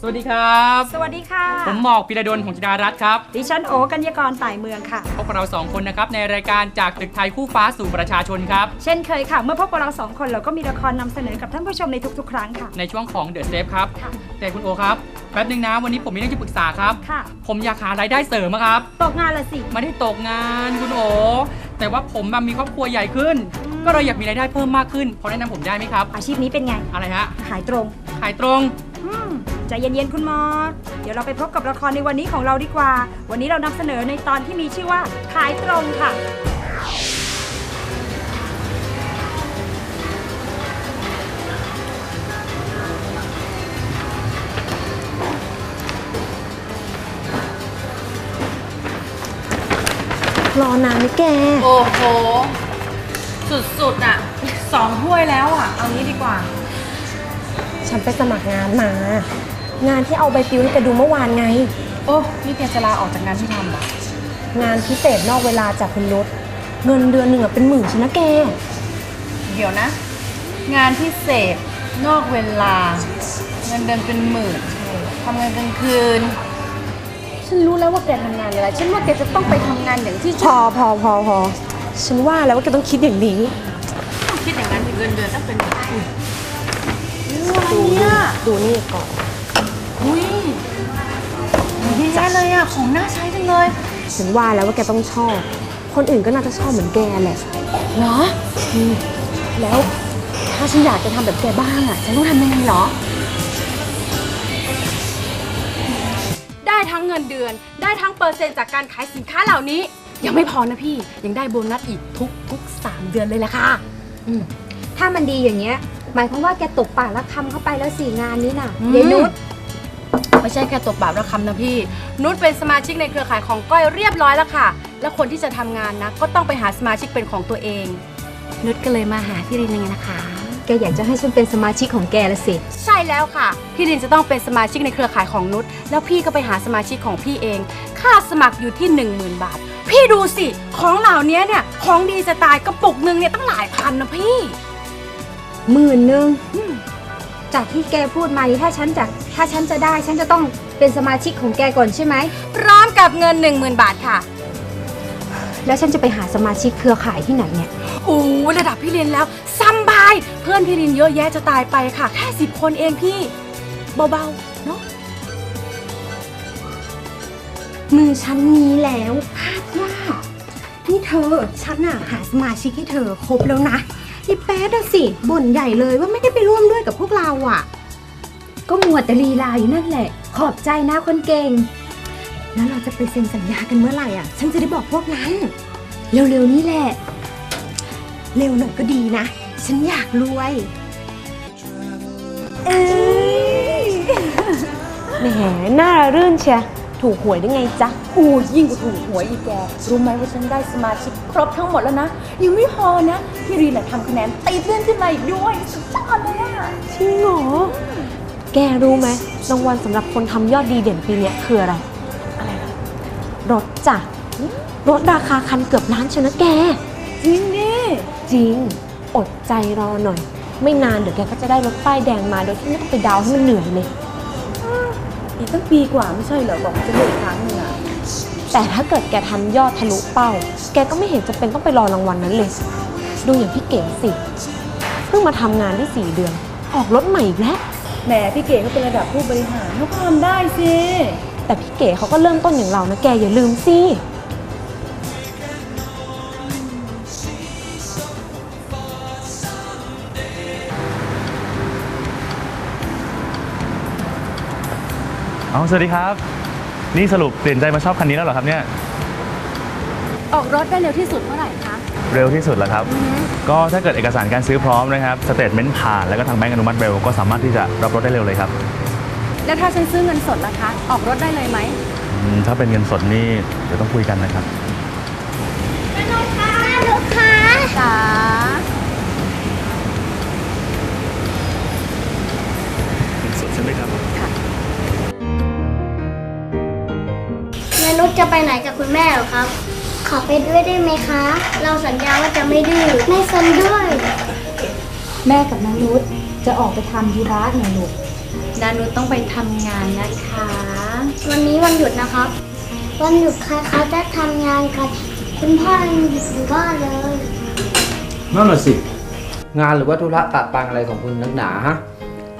สวัสดีครับ สวัสดีค่ะ ผมหมอกพิรดลของจิดารัตน์ครับ ดิฉันโอกัญญากรต่ายเมืองค่ะ พบกับเราสองคนนะครับในรายการจากตึกไทยคู่ฟ้าสู่ประชาชนครับ เช่นเคยค่ะ เมื่อพบกับเราสองคนเราก็มีละครนำเสนอกับท่านผู้ชมในทุกๆ ครั้งค่ะ ในช่วงของเดอะเซฟครับ ค่ะ แต่คุณโอครับ แป๊บนึงนะ วันนี้ผมมีเรื่องจะปรึกษาครับ ค่ะ ผมอยากหารายได้เสริมอะครับตกงานละสิ ไม่ได้ตกงานคุณโอ แต่ว่าผมแบบมีครอบครัวใหญ่ขึ้นก็เลยอยากมีรายได้เพิ่มมากขึ้นพอแนะนำผมได้ไหมครับ อาชีพนี้เป็นไง อะไรฮะ ขายตรง ขายตรงอืม ใจเย็นๆคุณหมอเดี๋ยวเราไปพบกับละครในวันนี้ของเราดีกว่า วันนี้เรานำเสนอในตอนที่มีชื่อว่าขายตรงค่ะ รอนานไหมแก โอ้โห สุดๆอะสองถ้วยแล้วอะ เอางี้ดีกว่า ฉันไปสมัครงานมา งานที่เอาใบปลิวให้แกดูเมื่อวานไง โอ้นี่แกจะลาออกจากงานที่ทำเหรองานพิเศษนอกเวลาจากคุณนุชเงินเดือนหนึ่งอะเป็นหมื่นชนะแก เดี๋ยวนะ งานพิเศษนอกเวลา เงินเดือนเป็นหมื่นทำงานกลางคืน ฉันรู้แล้วว่าแกทำงานอะไร ฉันว่าแกจะต้องไปทำงานอย่างที่พฉันอพอพอพอฉันว่าแล้วว่าแกต้องคิดอย่างนี้ต้องคิดอย่างนั้นถึงเงินเดือนต้องเป็นแบบนี้อะไรดูเนี่ยดูนี่ก่อน อุ้ยเยอะแยะเลยอะ ของน่าใช้จังเลยฉันว่าแล้วว่าแกต้องชอบ คนอื่นก็น่าจะชอบเหมือนแกแหละเหรออืมแล้ว ถ้าฉันอยากจะทำแบบแกบ้างอะฉันต้องทำยังไงเหรอ ได้ทั้งเงินเดือน ได้ทั้งเปอร์เซ็นต์จากการขายสินค้าเหล่านี้ ยังไม่พอนะพี่ ยังได้โบนัสอีกทุกทุกสามเดือนเลยละค่ะถ้ามันดีอย่างเงี้ย หมายความว่าแกตกปากแล้วคำเข้าไปแล้วสี่งานนี้น่ะอืมเยนุช ไม่ใช่แค่ตบบาประคำนะพี่ นุชเป็นสมาชิกในเครือข่ายของก้อยเรียบร้อยแล้วค่ะ และคนที่จะทำงานนะ ก็ต้องไปหาสมาชิกเป็นของตัวเอง นุชก็เลยมาหาพี่รินยังไงนะคะ แกอยากจะให้ฉันเป็นสมาชิกของแกละสิ ใช่แล้วค่ะ พี่รินจะต้องเป็นสมาชิกในเครือข่ายของนุชแล้วพี่ก็ไปหาสมาชิกของพี่เอง ค่าสมัครอยู่ที่ 10,000 บาท พี่ดูสิ ของเหล่านี้เนี่ยของดีจะตายกระปุกหนึ่งเนี่ยตั้งหลายพันนะพี่หมื่นหนึ่ง จากที่แกพูดมานี่ถ้าฉันจะถ้าฉันจะได้ ฉันจะต้องเป็นสมาชิกของแกก่อนใช่ไหม พร้อมกับเงิน 10,000 บาทค่ะ แล้วฉันจะไปหาสมาชิกเครือข่ายที่ไหนเนี่ยโอ้ยระดับพี่รินแล้วซัมบาย เพื่อนพี่รินเยอะแยะจะตายไปค่ะ แค่สิบคนเองพี่ เบาๆ เนาะมือฉันมีแล้วคาดว่านี่เธอฉันอะหาสมาชิกให้เธอครบแล้วนะ อีแป๊ดอะสิบ่นใหญ่เลยว่าไม่ได้ไปร่วมด้วยกับพวกเราอะก็มัวแต่ลีลาอยู่นั่นแหละ ขอบใจนะคนเก่ง แล้วเราจะไปเซ็นสัญญากันเมื่อไหร่อะฉันจะได้บอกพวกนั้น เร็วๆนี้แหละ เร็วหน่อยก็ดีนะ ฉันอยากรวย เอ้ย แหมน้ารื่นเชีย ถูกหวยได้ไงจ๊ะโอ้ยยิ่งกว่าถูกหวยอีกแก รู้ไหมว่าฉันได้สมาชิกครบทั้งหมดแล้วนะ ยังไม่พอนะพี่รินน่ะทำคะแนนตีเพื่อนขึ้นมาอีกด้วย สุดยอดเลยอะจริงเหรอ แกรู้ไหมรางวัลสำหรับคนทำยอดดีเด่นปีเนี้ยคืออะไร อะไรนะรถจ้ะรถราคาคันเกือบล้านเชยวนะแก จริงดิจริง อดใจรอหน่อย ไม่นานเดี๋ยวแกก็จะได้รถป้ายแดงมาโดยที่ไม่ต้องไปดาวน์ให้มันเหนื่อยเลยอีก ตั้งปีกว่าไม่ใช่เหรอบอกว่าจะได้อีกครั้งหนึงอะแต่ถ้าเกิดแกทำยอดทะลุเป้า แกก็ไม่เห็นจะเป็นต้องไปรอรางวัลนั้นเลย ดูอย่างพี่เก๋สิ เพิ่งมาทำงานได้สี่เดือน ออกรถใหม่อีกแล้ว แหมพี่เก๋เขาเป็นระดับผู้บริหารเขาก็ทำได้สิ แต่พี่เก๋เขาก็เริ่มต้นอย่างเรานะแกอย่าลืมสิ อ๋อสวัสดีครับ นี่สรุปเปลี่ยนใจมาชอบคันนี้แล้วเหรอครับเนี่ย ออกรถได้เร็วที่สุดเมื่อไหร่คะ เร็วที่สุดแล้วครับ ก็ถ้าเกิดเอกสารการซื้อพร้อมนะครับ สเตทเมนต์ผ่านแล้วก็ทางแบงก์อนุมัติเร็วก็สามารถที่จะรับรถได้เร็วเลยครับแล้วถ้าฉันซื้อเงินสดล่ะคะ ออกรถได้เลยไหม อืมถ้าเป็นเงินสดนี่เดี๋ยวต้องคุยกันนะครับจ๋า จะไปไหนกับคุณแม่เหรอครับ ขอไปด้วยได้ไหมคะ เราสัญญาว่าจะไม่ดื้อไม่ซนด้วย แม่กับนานุชจะออกไปทำธุระหน่อยลูกดานุชต้องไปทำงานนะคะ วันนี้วันหยุดนะครับ วันหยุดใครเขาจะทำงานกันคุณพ่อยังหยุดอยู่บ้านเลย นั่นน่ะสิ งานหรือว่าธุระตัดปังอะไรของคุณนักหนาฮะ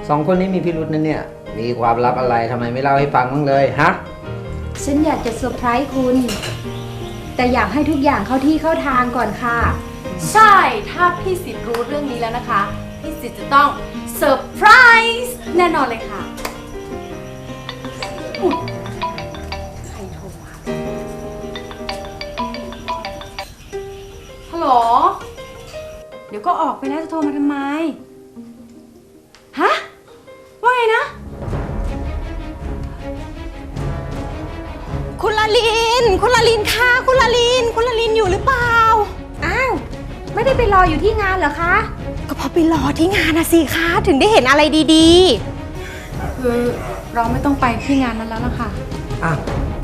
สองคนนี้มีพิรุษนั่นเนี่ย มีความลับอะไรทำไมไม่เล่าให้ฟังบ้างเลยฮะ ฉันอยากจะเซอร์ไพรส์คุณ แต่อยากให้ทุกอย่างเข้าที่เข้าทางก่อนค่ะ ใช่ ถ้าพี่สิทธิ์รู้เรื่องนี้แล้วนะคะ พี่สิทธิ์จะต้องเซอร์ไพรส์แน่นอนเลยค่ะใครโทรมาฮัลโหล เดี๋ยวก็ออกไปแล้วจะโทรมาทำไม คุณลาลิน คุณลาลินค่ะ คุณลาลิน คุณลาลินอยู่หรือเปล่า อ้าว ไม่ได้ไปรออยู่ที่งานเหรอคะ ก็เพราะไปรอที่งานนะสิคะถึงได้เห็นอะไรดีคือเราไม่ต้องไปที่งานนั้นแล้วล่ะค่ะ อะ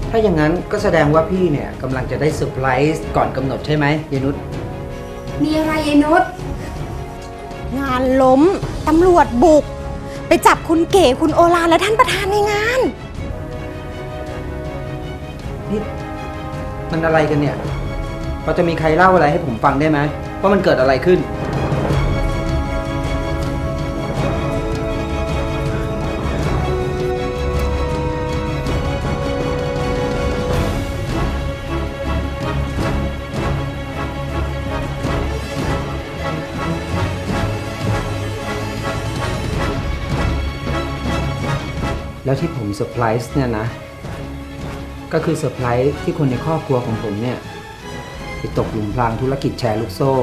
ถ้าอย่างนั้นก็แสดงว่าพี่เนี่ยกำลังจะได้เซอร์ไพรส์ก่อนกำหนดใช่ไหมยายนุชมีอะไรยายนุชๆ งานล้ม ตำรวจบุก ไปจับคุณเก๋คุณโอลานและท่านประธานในงาน นี่มันอะไรกันเนี่ยพอจะมีใครเล่าอะไรให้ผมฟังได้ไหมว่ามันเกิดอะไรขึ้น แล้วที่ผมเซอร์ไพรส์เนี่ยนะ ก็คือเซอร์ไพรส์ที่คนในครอบครัวของผมเนี่ยไปตกหลุมพรางธุรกิจแชร์ลูกโซ่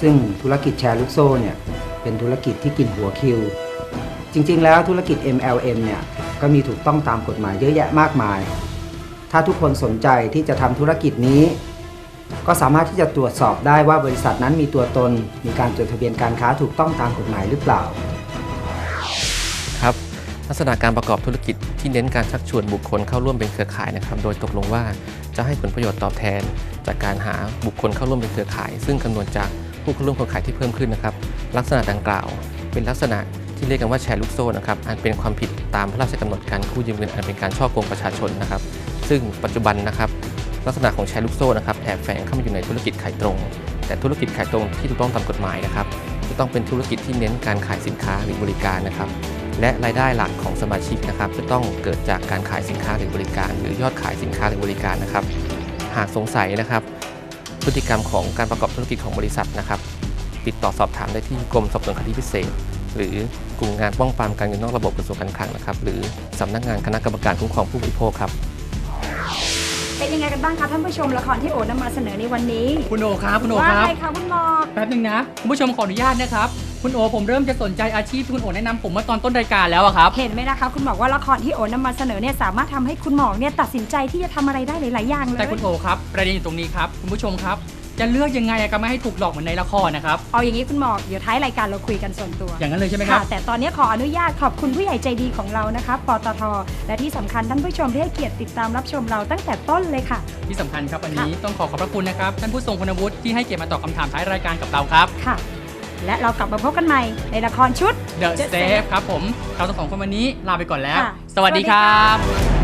ซึ่งธุรกิจแชร์ลูกโซ่เนี่ยเป็นธุรกิจที่กินหัวคิว จริงๆ แล้วธุรกิจ MLM เนี่ยก็มีถูกต้องตามกฎหมายเยอะแยะมากมาย ถ้าทุกคนสนใจที่จะทำธุรกิจนี้ ก็สามารถที่จะตรวจสอบได้ว่าบริษัทนั้นมีตัวตน มีการจดทะเบียนการค้าถูกต้องตามกฎหมายหรือเปล่า ลักษณะการประกอบธุรกิจที่เน้นการชักชวนบุคคลเข้าร่วมเป็นเครือข่ายนะครับ โดยตกลงว่าจะให้ผลประโยชน์ตอบแทน จากการหาบุคคลเข้าร่วมเป็นเครือข่าย ซึ่งคำนวณจากผู้เข้าร่วมเครือข่ายที่เพิ่มขึ้นนะครับ ลักษณะดังกล่าว เป็นลักษณะที่เรียกกันว่าแชร์ลูกโซ่นะครับอันเป็นความผิดตามพระราชกำหนดการกู้ยืมเงินอันเป็นการช่อโกงประชาชนนะครับ ซึ่งปัจจุบันนะครับลักษณะของแชร์ลูกโซ่นะครับแอบแฝงเข้ามาอยู่ในธุรกิจขายตรง แต่ธุรกิจขายตรงที่ถูกต้องตามกฎหมายนะครับจะต้องเป็นธุรกิจที่เน้นการขายสินค้าหรือบริการนะครับ และรายได้หลักของสมาชิกนะครับ จะต้องเกิดจากการขายสินค้าหรือบริการ หรือยอดขายสินค้าหรือบริการนะครับ หากสงสัยนะครับ พฤติกรรมของการประกอบธุรกิจของบริษัทนะครับ ติดต่อสอบถามได้ที่กรมสอบสวนคดีพิเศษ หรือกลุ่มงานป้องปรามการเงินนอกระบบกระทรวงการคลังนะครับ หรือสำนักงานคณะกรรมการคุ้มครองผู้บริโภคครับเป็นยังไงกันบ้างคะท่านผู้ชมละครที่โอนำมาเสนอในวันนี้ คุณโอครับคุณโอว่าครับไงคะคุณหมอกแป๊บนึงนะ คุณผู้ชมขออนุญาตนะครับ คุณโอผมเริ่มจะสนใจอาชีพที่คุณโอแนะนำผมเมื่อตอนต้นรายการแล้วอะครับ เห็นไหมนะคะ คุณหมอกว่าละครที่โอนำมาเสนอเนี่ยสามารถทำให้คุณหมอกเนี่ยตัดสินใจที่จะทำอะไรได้หลายๆอย่างเลยแต่คุณโอครับ ประเด็นอยู่ตรงนี้ครับคุณผู้ชมครับ จะเลือกยังไงอะก็ไม่ให้ถูกหลอกเหมือนในละครนะครับเอาอย่างนี้คุณหมอกเดี๋ยวท้ายรายการเราคุยกันส่วนตัวอย่างนั้นเลยใช่ไหมครับค่ะแต่ตอนนี้ขออนุญาตขอบคุณผู้ใหญ่ใจดีของเรานะคะปตทและที่สำคัญท่านผู้ชมที่ให้เกียรติติดตามรับชมเราตั้งแต่ต้นเลยค่ะ ที่สำคัญครับวันนี้ต้องขอขอบพระคุณนะครับท่านผู้ทรงคุณวุฒิที่ให้เกียรติมาตอบคำถามท้ายรายการกับเราครับ ค่ะ และเรากลับมาพบกันใหม่ในละครชุด The The Safe Safe ครับผมเราทั้งสองคนวันนี้ลาไปก่อนแล้ว ค่ะ สวัสดีสวัสดีคค่ะรับ